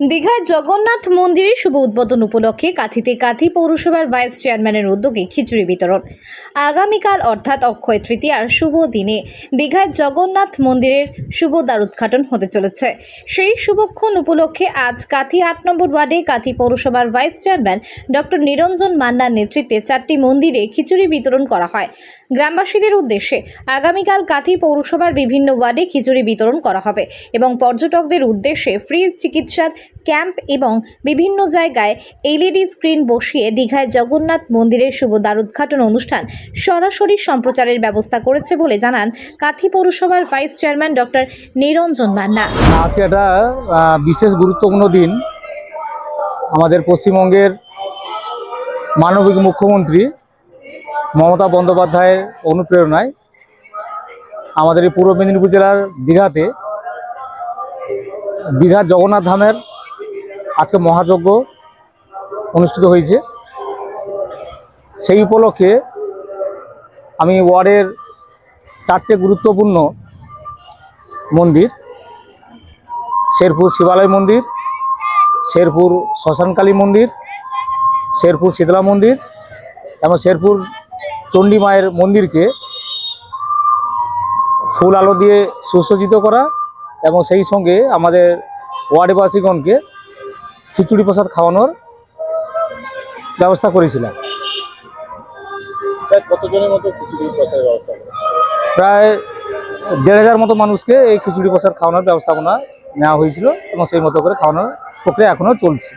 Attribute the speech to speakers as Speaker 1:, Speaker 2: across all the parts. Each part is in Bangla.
Speaker 1: দীঘায় জগন্নাথ মন্দিরের শুভ উদ্বোধন উপলক্ষে কাঁথিতে কাঁথি পৌরসভার ভাইস চেয়ারম্যানের উদ্যোগে খিচুড়ি বিতরণ। আগামীকাল অর্থাৎ অক্ষয় তৃতীয়ার শুভ দিনে দীঘায় জগন্নাথ মন্দিরের শুভ দ্বার উদ্ঘাটন হতে চলেছে। সেই শুভক্ষণ উপলক্ষে আজ কাঁথি আট নম্বর ওয়ার্ডে কাঁথি পৌরসভার ভাইস চেয়ারম্যান ডক্টর নিরঞ্জন মান্নার নেতৃত্বে চারটি মন্দিরে খিচুড়ি বিতরণ করা হয়। গ্রামবাসীদের উদ্দেশ্যে আগামীকাল কাঁথি পৌরসভার বিভিন্ন ওয়ার্ডে খিচুড়ি বিতরণ করা হবে এবং পর্যটকদের উদ্দেশ্যে ফ্রি চিকিৎসার ক্যাম্প এবং বিভিন্ন জায়গায় এলইডি স্ক্রিন বসিয়ে দীঘায় জগন্নাথ মন্দিরের শুভ দ্বার উদ্ঘাটন অনুষ্ঠান সরাসরি সম্প্রচারের ব্যবস্থা করেছে বলে জানান কাথি পৌরসভার vice chairman doctor Niranjan Manna.
Speaker 2: আজকে আহ, বিশেষ গুরুত্বপূর্ণ দিন। আমাদের পশ্চিমবঙ্গের মানবিক মুখ্যমন্ত্রী মমতা বন্দ্যোপাধ্যায়ের অনুপ্রেরণায় আমাদের এই পূর্ব মেদিনীপুর জেলার দীঘাতে দীঘার জগন্নাথ ধামের আজকে মহাযজ্ঞ অনুষ্ঠিত হয়েছে। সেই উপলক্ষে আমি ওয়ার্ডের চারটে গুরুত্বপূর্ণ মন্দির, শেরপুর শিবালয় মন্দির, শেরপুর শ্মশানকালী মন্দির, শেরপুর শীতলা মন্দির এবং শেরপুর চণ্ডী মায়ের মন্দিরকে ফুল আলো দিয়ে সুসজ্জিত করা এবং সেই সঙ্গে আমাদের ওয়ার্ডবাসীগণকে খিচুড়ি প্রসাদ খাওয়ানোর ব্যবস্থা করেছিলাম।
Speaker 3: প্রায় কতজনের মতো খিচুড়ি প্রসাদের ব্যবস্থা
Speaker 2: প্রায় দেড় হাজার মতো মানুষকে এই খিচুড়ি প্রসাদ খাওয়ানোর ব্যবস্থাপনা নেওয়া হয়েছিল এবং সেই মতো করে খাওয়ানোর প্রক্রিয়া এখনও চলছে।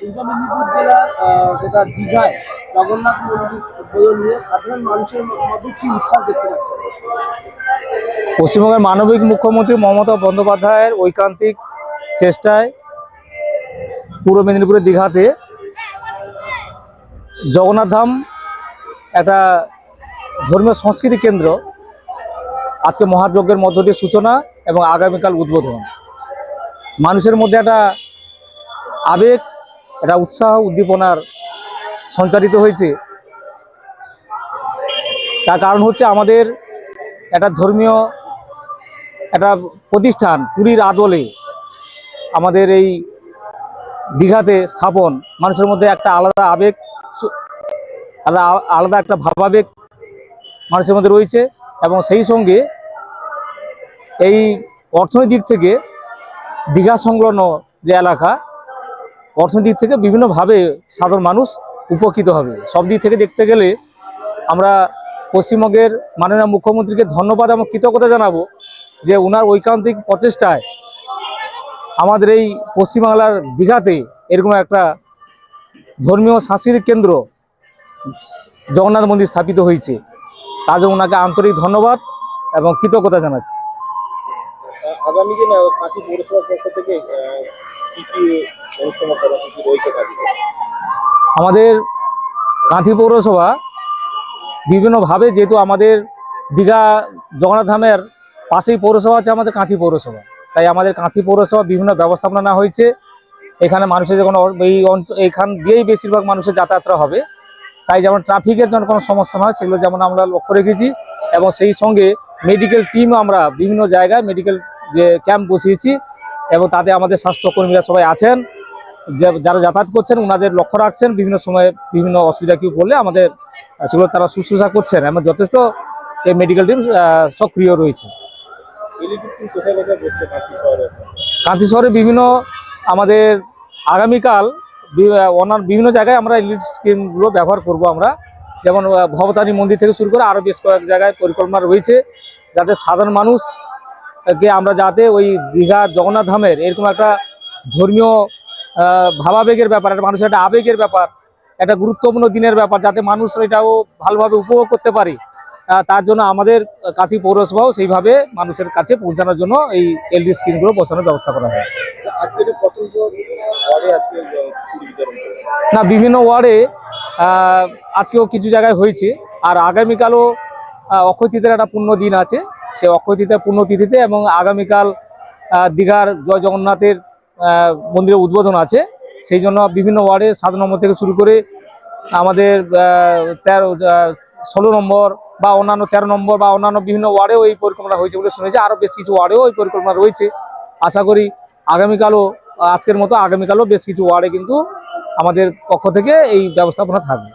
Speaker 4: পূর্ব মেদিনীপুর জেলার যেটা দীঘায় জগন্নাথ মন্দির নিয়ে সাধারণ মানুষের মধ্যে কি উচ্ছ্বাস দেখতে পাচ্ছেন?
Speaker 2: পশ্চিমবঙ্গের মানবিক মুখ্যমন্ত্রী মমতা বন্দ্যোপাধ্যায়ের ঐকান্তিক চেষ্টায় পূর্ব মেদিনীপুরের দীঘাতে জগন্নাথ ধাম একটা ধর্মীয় সংস্কৃতি কেন্দ্র। আজকে মহাযজ্ঞের মধ্য দিয়ে সূচনা এবং আগামীকাল উদ্বোধন। মানুষের মধ্যে একটা আবেগ, একটা উৎসাহ, উদ্দীপনার সঞ্চারিত হয়েছে। তার কারণ হচ্ছে আমাদের একটা ধর্মীয় একটা প্রতিষ্ঠান পুরীর আদলে আমাদের এই দীঘাতে স্থাপন, মানুষের মধ্যে একটা আলাদা আবেগ আলাদা একটা ভাবাবেগ মানুষের মধ্যে রয়েছে এবং সেই সঙ্গে এই অর্থনৈতিক থেকে দীঘা সংলগ্ন যে এলাকা, অর্থনৈতিক থেকে বিভিন্নভাবে সাধারণ মানুষ উপকৃত হবে। সব দিক থেকে দেখতে গেলে আমরা পশ্চিমবঙ্গের মাননীয় মুখ্যমন্ত্রীকে ধন্যবাদ এবং কৃতজ্ঞতা জানাব যে ওনার ঐকান্তিক প্রচেষ্টায় আমাদের এই পশ্চিমবাংলার দীঘাতে এরকম একটা ধর্মীয় সাংস্কৃতিক কেন্দ্র জগন্নাথ মন্দির স্থাপিত হয়েছে। তার জন্য ওনাকে আন্তরিক ধন্যবাদ এবং কৃতজ্ঞতা জানাচ্ছি।
Speaker 3: আগামী দিন কাঁথি পক্ষ থেকে
Speaker 2: আমাদের কাঁথি পৌরসভা বিভিন্নভাবে যেহেতু আমাদের দীঘা জগন্নাথ ধামের পাশেই পৌরসভা আছে আমাদের কাঁথি পৌরসভা। তাই আমাদের কাঁথি পৌরসভা বিভিন্ন ব্যবস্থাপনা নেওয়া হয়েছে। এখানে মানুষের যখন এই অঞ্চল এইখান দিয়েই বেশিরভাগ মানুষের যাতায়াতটা হবে। তাই যেমন ট্রাফিকের যেন কোনো সমস্যা না হয়, সেগুলো যেমন আমরা লক্ষ্য রেখেছি এবং সেই সঙ্গে মেডিকেল টিম আমরা বিভিন্ন জায়গায় মেডিকেল যে ক্যাম্প বসিয়েছি এবং তাতে আমাদের স্বাস্থ্যকর্মীরা সবাই আছেন। যারা যাতায়াত করছেন ওনাদের লক্ষ্য রাখছেন। বিভিন্ন সময়ে বিভিন্ন অসুবিধা কেউ পড়লে আমাদের, সেগুলো তারা শুশ্রূষা করছেন। এবং যথেষ্ট এই মেডিকেল টিম সক্রিয় রয়েছে
Speaker 3: এলইডি স্ক্রিন কোথায় কোথায় বসছে কাঁথি শহরে?
Speaker 2: বিভিন্ন আমাদের আগামীকাল অন্যান্য বিভিন্ন জায়গায় আমরা ইলেকট্রিক স্ক্রিনগুলো ব্যবহার করব আমরা। যেমন ভবতারী মন্দির থেকে শুরু করে আরও বেশ কয়েক জায়গায় পরিকল্পনা রয়েছে যাতে সাধারণ মানুষ আহ, কে আমরা যাতে ওই দীঘা জগন্নাথ ধামের এরকম একটা ধর্মীয় ভাবাবেগের ব্যাপার একটা মানুষের একটা আবেগের ব্যাপার একটা গুরুত্বপূর্ণ দিনের ব্যাপার যাতে মানুষ এটাও ভালোভাবে উপভোগ করতে পারে। তার জন্য আমাদের কাঁথি পৌরসভাও সেইভাবে মানুষের কাছে পৌঁছানোর জন্য এই এলডি স্ক্রিনগুলো বসানোর ব্যবস্থা করা হয়। না বিভিন্ন ওয়ার্ডে আজকেও কিছু জায়গায় হয়েছে। আর আগামীকালও অক্ষয় তৃতীয়ার একটা পূর্ণ দিন আছে। সে অক্ষয় তৃতীয়ার পূর্ণ তিথিতে এবং আগামীকাল দীঘার জয় জগন্নাথের মন্দিরের উদ্বোধন আছে। সেই জন্য বিভিন্ন ওয়ার্ডে সাত নম্বর থেকে শুরু করে আমাদের তেরো ষোলো নম্বর বা অন্যান্য তেরো নম্বর বা অন্যান্য বিভিন্ন ওয়ার্ডেও এই পরিকল্পনা হয়েছে বলে শুনেছি। আরও বেশ কিছু ওয়ার্ডেও এই পরিকল্পনা রয়েছে। আশা করি আগামীকালও, আজকের মতো আগামীকালও বেশ কিছু ওয়ার্ডে কিন্তু আমাদের পক্ষ থেকে এই ব্যবস্থাপনা থাকবে।